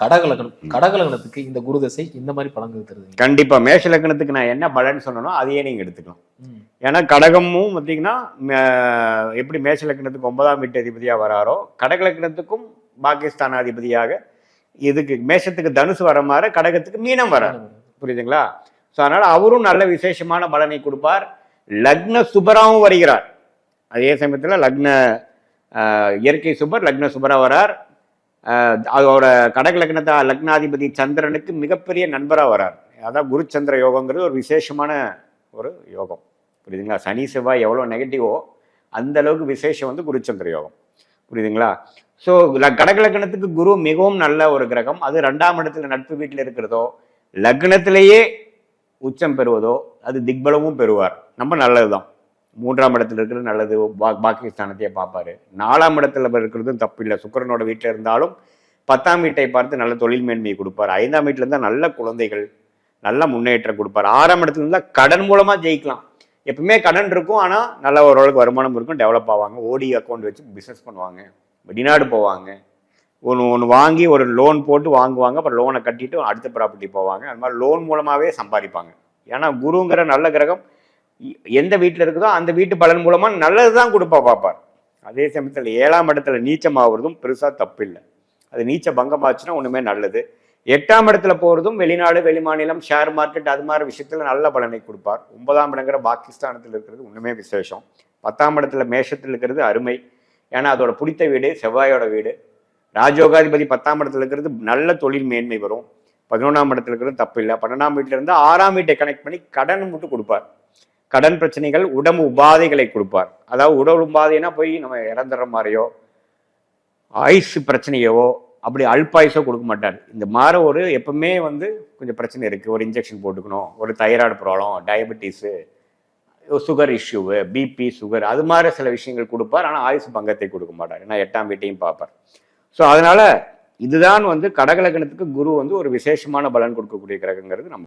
கடகலகணம் கடகலகணத்துக்கு இந்த குரு தசை இந்த மாதிரி பலன்கள் தருது. கண்டிப்பா. மேஷ லக்னத்துக்கு நான் என்ன பலன் சொன்னனோ அதையே நீங்க எடுத்துக்கலாம். ஏன்னா கடகமும் பார்த்தீங்கன்னா எப்படி மேஷ லக்னத்துக்கு ஒன்பதாம் வீட்டு அதிபதியா வராரோ கடக லக்னத்துக்கும் பாகிஸ்தான் அதிபதியாக இதுக்கு மேஷத்துக்கு தனுசு வர மாதிரி கடகத்துக்கு மீனம் வரார். புரியுதுங்களா? ஸோ அதனால அவரும் நல்ல விசேஷமான பலனை கொடுப்பார். லக்ன சுபராவும் வருகிறார். அதே சமயத்தில் லக்ன இயற்கை சுபர் லக்ன சுபரா வரார். அதோட கடக லக்னத்தா லக்னாதிபதி சந்திரனுக்கு மிகப்பெரிய நண்பராக வரார். அதான் குருச்சந்திர யோகங்கிறது ஒரு விசேஷமான ஒரு யோகம். புரியுதுங்களா? சனி செவ்வாய் எவ்வளோ நெகட்டிவோ அந்த அளவுக்கு விசேஷம் வந்து குருச்சந்திர யோகம். புரியுதுங்களா? ஸோ கடக லக்னத்துக்கு குரு மிகவும் நல்ல ஒரு கிரகம். அது ரெண்டாம் இடத்துல நட்பு வீட்டில் இருக்கிறதோ லக்னத்திலேயே உச்சம் பெறுவதோ அது திக்பலமும் பெறுவார். நம்ம நல்லதுதான். மூன்றாம் இடத்துல இருக்கிறது நல்லது பா- பாகிஸ்தானத்தையே பார்ப்பாரு. நாலாம் இடத்துல இருக்கிறதும் தப்பு இல்லை சுக்கிரனோட வீட்டில் இருந்தாலும் பத்தாம் வீட்டை பார்த்து நல்ல தொழில் மேன்மையை கொடுப்பார். ஐந்தாம் வீட்டில் இருந்தால் நல்ல குழந்தைகள் நல்ல முன்னேற்றம் கொடுப்பார். ஆறாம் இடத்துல இருந்தால் கடன் மூலமாக ஜெயிக்கலாம். எப்பவுமே கடன் இருக்கும். ஆனால் நல்ல ஓரளவுக்கு வருமானம் இருக்கும். டெவலப் ஆவாங்க. ஓடி அக்கௌண்ட் வச்சு பிஸ்னஸ் பண்ணுவாங்க. வெளிநாடு போவாங்க. ஒன்று ஒன்று வாங்கி ஒரு லோன் போட்டு வாங்குவாங்க. அப்புறம் லோனை கட்டிட்டு அடுத்த ப்ராப்பர்ட்டி போவாங்க. அது மாதிரி லோன் மூலமாகவே சம்பாதிப்பாங்க. ஏன்னா குருங்கிற நல்ல கிரகம் எந்த வீட்டில் இருக்குதோ அந்த வீட்டு பலன் மூலமாக நல்லது தான் கொடுப்பா பார்ப்பார் அதே சமயத்தில் ஏழாம் இடத்துல நீச்சம் ஆகுறதும் பெருசாக தப்பு இல்லை அது நீச்ச பங்கமாச்சுன்னா ஒன்றுமே நல்லது. எட்டாம் இடத்துல போகிறதும் வெளிநாடு வெளிமாநிலம் ஷேர் மார்க்கெட் அது மாதிரி விஷயத்தில் நல்ல பலனை கொடுப்பார். ஒன்பதாம் இடங்கிற பாகிஸ்தானத்தில் இருக்கிறது ஒன்றுமே விசேஷம். பத்தாம் இடத்துல மேஷத்தில் இருக்கிறது அருமை. ஏன்னா அதோட பிடித்த வீடு செவ்வாயோட வீடு. ராஜயோகாதிபதி பத்தாம் இடத்துல இருக்கிறது நல்ல தொழில் மேன்மை வரும். பதினொன்றாம் இடத்துல இருக்கிறது தப்பு இல்லை பன்னெண்டாம் வீட்டில இருந்து ஆறாம் வீட்டை கனெக்ட் பண்ணி கடன் மட்டும் கொடுப்பார். கடன் பிரச்சனைகள் உடம்பு உபாதைகளை கொடுப்பார். அதாவது உடல் உபாதைனா போய் நம்ம இறந்துடுற மாதிரியோ ஆயுசு பிரச்சனையவோ அப்படி அல்பாயுசோ கொடுக்க மாட்டார். இந்த மாதிரி ஒரு எப்பவுமே வந்து கொஞ்சம் பிரச்சனை இருக்குது ஒரு இன்ஜெக்ஷன் போட்டுக்கணும் ஒரு thyroid problem diabetes sugar issue BP sugar அது மாதிரி சில விஷயங்கள் கொடுப்பார். ஆனால் ஆயுசு பங்கத்தை கொடுக்க மாட்டார். ஏன்னா எட்டாம் வீட்டையும் பார்ப்பார். ஸோ அதனால் இதுதான் வந்து கடகலக்கணத்துக்கு குரு வந்து ஒரு விசேஷமான பலன் கொடுக்கக்கூடிய கிரகங்கிறது நம்ம